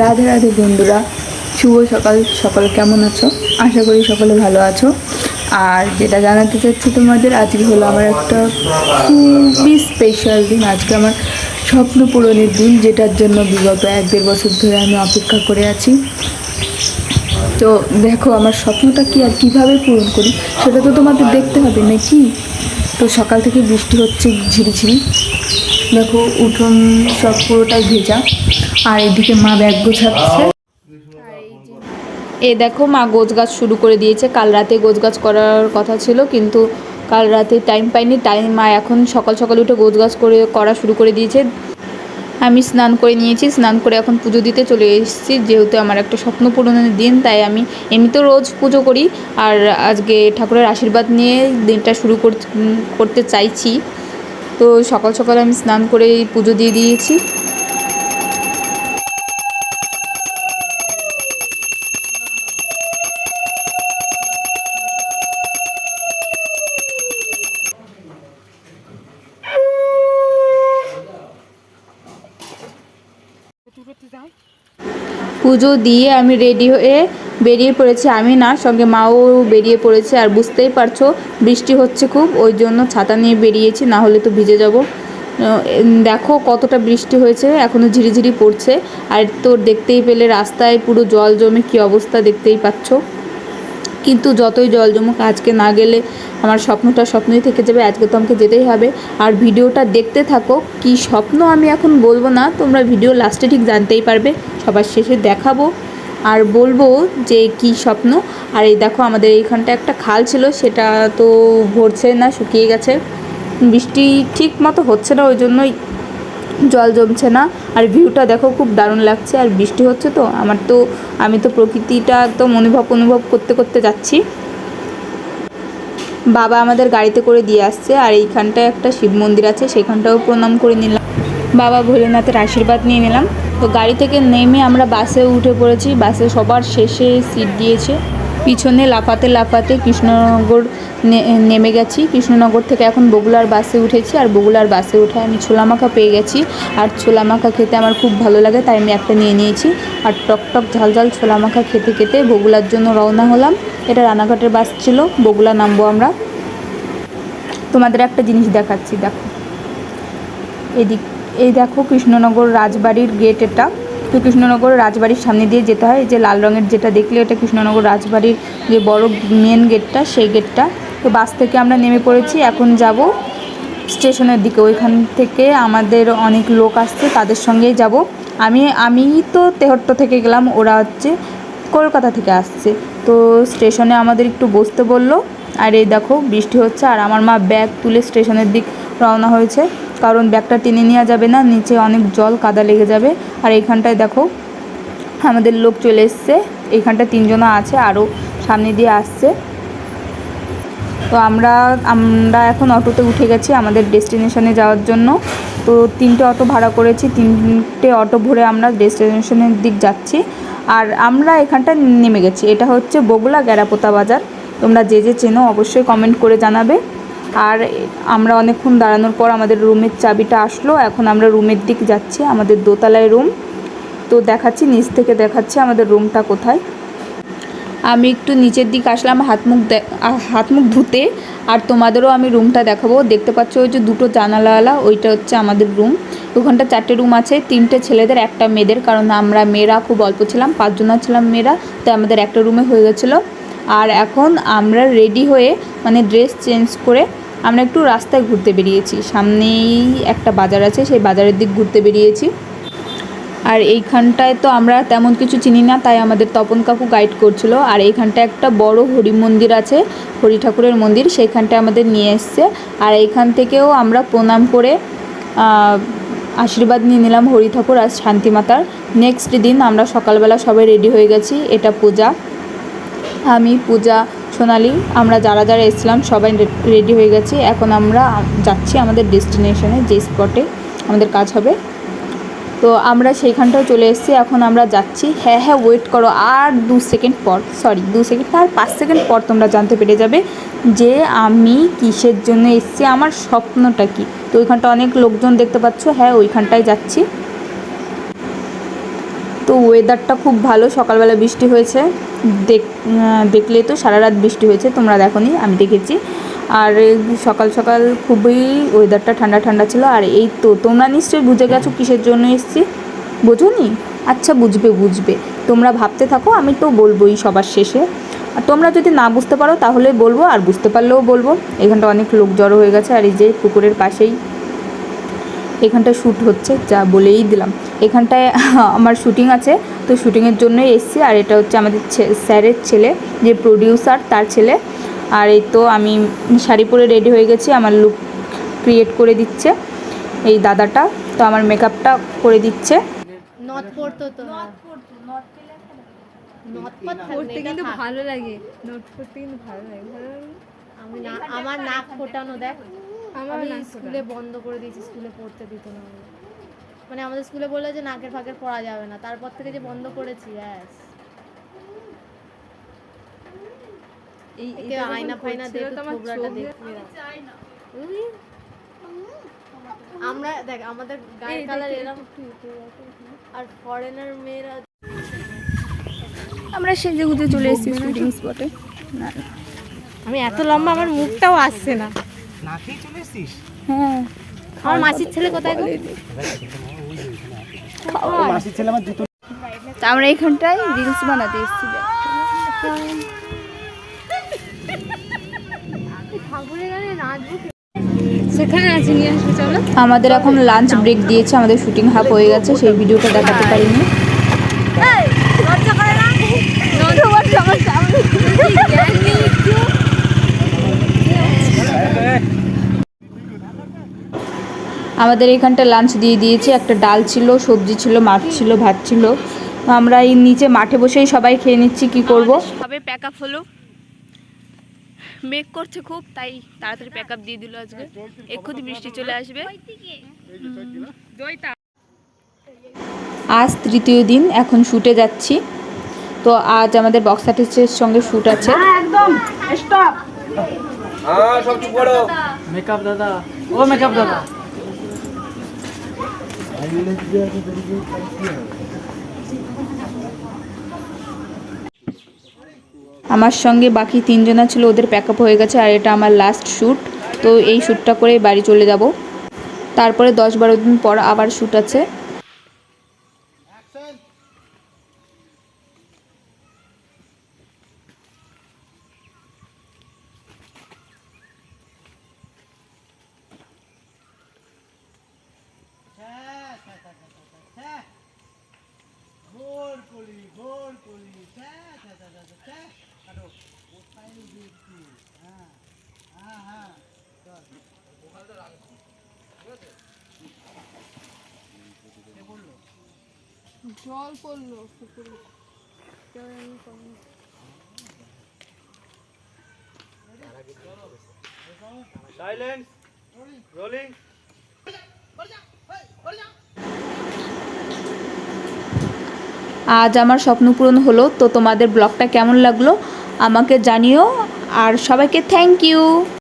রাধে রাধে বন্ধুরা, শুভ সকাল সকাল কেমন আছো? আশা করি সকলে ভালো আছো। আর যেটা জানাতে চাচ্ছি তোমাদের, আজকে হলো আমার একটা খুবই স্পেশাল দিন। আজকে আমার স্বপ্ন পূরণের দিন, যেটার জন্য বিগত এক দেড় বছর ধরে আমি অপেক্ষা করে আছি। তো দেখো, আমার স্বপ্নটা কি আর কীভাবে পূরণ করি, সেটা তো তোমাদের দেখতে হবে, নাকি? তো সকাল থেকে বৃষ্টি হচ্ছে ঝিরিঝিরি। দেখো, উঠোন সব পুরোটাই ভেজা। আর এদিকে মা ব্যাগ গোছাচ্ছে। এ দেখো, মা গোছ গাছ শুরু করে দিয়েছে। কাল রাতে গোছ গাছ করার কথা ছিল, কিন্তু কাল রাতে টাইম পাইনি টাইম মা এখন সকাল সকাল উঠে গোছ গাছ করে, করা শুরু করে দিয়েছে। আমি স্নান করে নিয়েছি, স্নান করে এখন পুজো দিতে চলে এসেছি। যেহেতু আমার একটা স্বপ্ন পূরণের দিন, তাই আমি এমনিতেও রোজ পুজো করি। আর আজকে ঠাকুরের আশীর্বাদ নিয়ে দিনটা শুরু কর- করতে চাইছি। তো সকাল সকাল আমি স্নান করে পুজো দিয়ে দিয়েছি। পুজো দিয়ে আমি রেডি হয়ে বেরিয়ে পড়েছে আমি না সঙ্গে মাও বেরিয়ে পড়েছে আর বুঝতেই পারছ বৃষ্টি হচ্ছে খুব, ওই জন্য ছাতা নিয়ে বেরিয়েছি, না হলে তো ভিজে যাব। দেখো কতটা বৃষ্টি হয়েছে এখনও ঝিরিঝিরি পড়ছে, আর তোর দেখতেই পেলে রাস্তায় পুরো জল জমে কী অবস্থা দেখতেই পাচ্ছ। কিন্তু যতই জল জমুক, আজকে না গেলে আমার স্বপ্নটা স্বপ্নই থেকে যাবে, আজকে তো আমাকে যেতেই হবে। আর ভিডিওটা দেখতে থাকো, কি স্বপ্ন আমি এখন বলব না, তোমরা ভিডিও লাস্টে ঠিক জানতেই পারবে, সবার শেষে দেখাবো। আর বলব যে কি স্বপ্ন? আর এই দেখো আমাদের এইখানটা একটা খাল ছিল, সেটা তো ভরছে না, শুকিয়ে গেছে। বৃষ্টি ঠিক মতো হচ্ছে না ওই জন্যই জল জমছে না। আর ভিউটা দেখো খুব দারুণ লাগছে, আর বৃষ্টি হচ্ছে তো। আমার তো, আমি তো প্রকৃতিটা একদম অনুভব অনুভব করতে করতে যাচ্ছি। বাবা আমাদের গাড়িতে করে দিয়ে আসছে, আর এইখানটায় একটা শিব মন্দির আছে সেখানটাও প্রণাম করে নিলাম। বাবা ভোলেনাথের আশীর্বাদ নিয়ে নিলাম। তো গাড়ি থেকে নেমে আমরা বাসে উঠে পড়েছি। বাসে সবার শেষে সিট দিয়েছে। পিছনে লাফাতে লাফাতে কৃষ্ণনগর নেমে গেছি। কৃষ্ণনগর থেকে এখন বগুলার বাসে উঠেছি আর বগুলার বাসে উঠে আমি ছোলা মাখা পেয়ে গেছি। আর ছোলা মাখা খেতে আমার খুব ভালো লাগে, তাই আমি একটা নিয়ে নিয়েছি। আর টক টক ঝাল ঝাল ছোলা মাখা খেতে খেতে বগুলার জন্য রওনা হলাম। এটা রানাঘাটের বাস ছিল, বগুলা নামবো আমরা। তোমাদের একটা জিনিস দেখাচ্ছি, দেখো। এদিক এই দেখো কৃষ্ণনগর রাজবাড়ির গেট এটা। তো কৃষ্ণনগর রাজবাড়ির সামনে দিয়ে যেতে হয় যে লাল রঙের যেটা দেখলে এটা কৃষ্ণনগর রাজবাড়ির যে বড় মেন গেটটা, সেই গেটটা। তো বাস থেকে আমরা নেমে পড়েছি, এখন যাব স্টেশনের দিকে। ওইখান থেকে আমাদের অনেক লোক আসছে, তাদের সঙ্গেই যাব। আমি আমি তো তেহট্ট থেকে গেলাম, ওরা হচ্ছে কলকাতা থেকে আসছে। তো স্টেশনে আমাদের একটু বসতে বলল, আর এই দেখো বৃষ্টি হচ্ছে, আর আমার মা ব্যাগ তুলে স্টেশনের দিক রওনা হয়েছে। কারণ ব্যাগটা টেনে নেওয়া যাবে না, নিচে অনেক জল কাদা লেগে যাবে। আর এইখানটায় দেখো, আমাদের লোক চলে এসছে। এইখানটা তিনজনা আছে, আরও সামনে দিয়ে আসছে। তো আমরা আমরা এখন অটোতে উঠে গেছি আমাদের ডেস্টিনেশনে যাওয়ার জন্য। তো তিনটে অটো ভাড়া করেছি, তিনটে অটো ভরে আমরা ডেস্টিনেশনের দিক যাচ্ছি। আর আমরা এখানটা নেমে গেছি। এটা হচ্ছে বগুলা গ্যারাপোতা বাজার। তোমরা যে যে চেনো অবশ্যই কমেন্ট করে জানাবে। আর আমরা অনেকক্ষণ দাঁড়ানোর পর আমাদের রুমের চাবিটা আসলো। এখন আমরা রুমের দিক যাচ্ছি, আমাদের দোতলায় রুম। তো দেখাচ্ছি, নিচ থেকে দেখাচ্ছি আমাদের রুমটা কোথায়। আমি একটু নিচের দিক আসলাম, হাত মুখ হাত মুখ ধুতে। আর তোমাদেরও আমি রুমটা দেখাবো। দেখতে পাচ্ছ ওই যে দুটো জানালাওয়ালা, ওইটা হচ্ছে আমাদের রুম। ওখানটা চারটে রুম আছে, তিনটে ছেলেদের, একটা মেয়েদের। কারণ আমরা মেয়েরা খুব অল্প ছিলাম, পাঁচজনা ছিলাম মেয়েরা, তাই আমাদের একটা রুমে হয়ে গেছিল। আর এখন আমরা রেডি হয়ে মানে ড্রেস চেঞ্জ করে আমরা একটু রাস্তায় ঘুরতে বেরিয়েছি। সামনেই একটা বাজার আছে, সেই বাজারের দিক ঘুরতে বেরিয়েছি। আর এইখানটায় তো আমরা তেমন কিছু চিনি না, তাই আমাদের তপন কাকু গাইড করছিল। আর এইখানটায় একটা বড় হরি মন্দির আছে, হরি ঠাকুরের মন্দির, সেইখানটায় আমাদের নিয়ে এসছে। আর এইখান থেকেও আমরা প্রণাম করে আশীর্বাদ নিয়ে নিলাম হরি ঠাকুর আর শান্তিমাতার নেক্সট দিন আমরা সকালবেলা সবাই রেডি হয়ে গেছি, এটা পূজা। আমি পূজা সোনালি, আমরা যারা যারা এসেছিলাম সবাই রেডি হয়ে গেছি। এখন আমরা যাচ্ছি আমাদের ডেস্টিনেশনে যে স্পটে আমাদের কাজ হবে। তো আমরা সেইখানটাও চলে এসেছি। এখন আমরা যাচ্ছি। হ্যাঁ হ্যাঁ ওয়েট করো আর দু সেকেন্ড পর সরি দু সেকেন্ড আর পাঁচ সেকেন্ড পর তোমরা জানতে পেরে যাবে যে আমি কিসের জন্য এসেছি, আমার স্বপ্নটা কি। তো ওইখানটা অনেক লোকজন দেখতে পাচ্ছ। হ্যাঁ ওইখানটায় যাচ্ছি। তো ওয়েদারটা খুব ভালো, সকালবেলা বৃষ্টি হয়েছে। দেখ দেখলে তো সারা রাত বৃষ্টি হয়েছে, তোমরা দেখোনি, আমি দেখেছি। আর সকাল সকাল খুবই ওয়েদারটা ঠান্ডা ঠান্ডা ছিল, আর এই তো, তোমরা নিশ্চয়ই বুঝে গেছো কিসের জন্য এসেছি। বোঝোনি? আচ্ছা বুঝবে বুঝবে। তোমরা ভাবতে থাকো, আমি তো বলবোই সবার শেষে। আর তোমরা যদি না বুঝতে পারো, তাহলে বলব, আর বুঝতে পারলেও বলব। এখানটা অনেক লোক জড়ো হয়ে গেছে, আর এই যে পুকুরের পাশেই এখানটায় শ্যুট হচ্ছে যা বলেই দিলাম। এখানটায় আমার শ্যুটিং আছে তো শ্যুটিংয়ের জন্যই এসেছি। আর এটা হচ্ছে আমাদের ছে- স্যারের ছেলে যে প্রডিউসার তার ছেলে। আর এই তো আমি শাড়ি পরে রেডি হয়ে গেছি আমার লুক ক্রিয়েট করে দিচ্ছে এই দাদাটা। তো আমার মেকআপটা করে দিচ্ছে। নথ পড়তো তো। নথ পড় পড়তে কিন্তু ভালো লাগে নোট পড়তে কিন্তু ভালো লাগে। ভালো লাগে। না? আমি না আমার নাক ফোটানো দেখ। আমি স্কুলে বন্ধ করে দিয়েছি স্কুলে পড়তে দিত না মানে আমাদের স্কুলে বলল যে নাকের ফাঁকের পড়া যাবে না তারপর থেকে যে বন্ধ করেছি ব্যাস। এই আয়না ফায়না দেখে তো আমার দেখ আমাদের গায়ের কালার এরকম আর ফরেনার মেয়েরা আমরা সেজে গুজে চলে এসেছি শুটিং স্পটে আমি এত লম্বা আমার মুখটাও আসছে না। নাকেই চলে এসছিস? হ্যাঁ। আমার মাসির ছেলে কোথায় গো? মাসির ছেলে আমার জুতো আমরা এখানটায় রিলস বানাতে এসেছি আমাদের এখন লাঞ্চ ব্রেক দিয়েছে আমাদের শুটিং হাফ হয়ে গেছে সেই ভিডিওটা দেখাতে পারিনি। আমাদের এখানটা লাঞ্চ দিয়ে দিয়েছে। একটা ডাল ছিল সবজি ছিল মাছ ছিল ভাত ছিল। তো আমরা এই নিচে মাঠে বসেই সবাই খেয়ে নিচ্ছি কি করব? সবে প্যাক আপ হলো। মেক করছে খুব তাই তাড়াতাড়ি প্যাক আপ দিয়ে দিল আজকে। এক্ষুনি বৃষ্টি চলে আসবে। আজ তৃতীয় দিন এখন শুটে যাচ্ছি। তো আজ আমাদের বক্স আর্টিস্টের সঙ্গে শুট আছে। মেকআপ দাদা। ও মেকআপ দাদা। আমার সঙ্গে বাকি তিনজনা ছিল ওদের প্যাক আপ হয়ে গেছে আর এটা আমার লাস্ট শ্যুট তো এই শ্যুটটা করে বাড়ি চলে যাব। তারপরে দশ বারো দিন পর আবার শ্যুট আছে। জল পড়ল পুকুরে। সাইলেন্স রোলিং আজ আমার স্বপ্ন পূরণ হলো তো তোমাদের ব্লগটা কেমন লাগল আমাকে জানিও আর সবাইকে থ্যাংক ইউ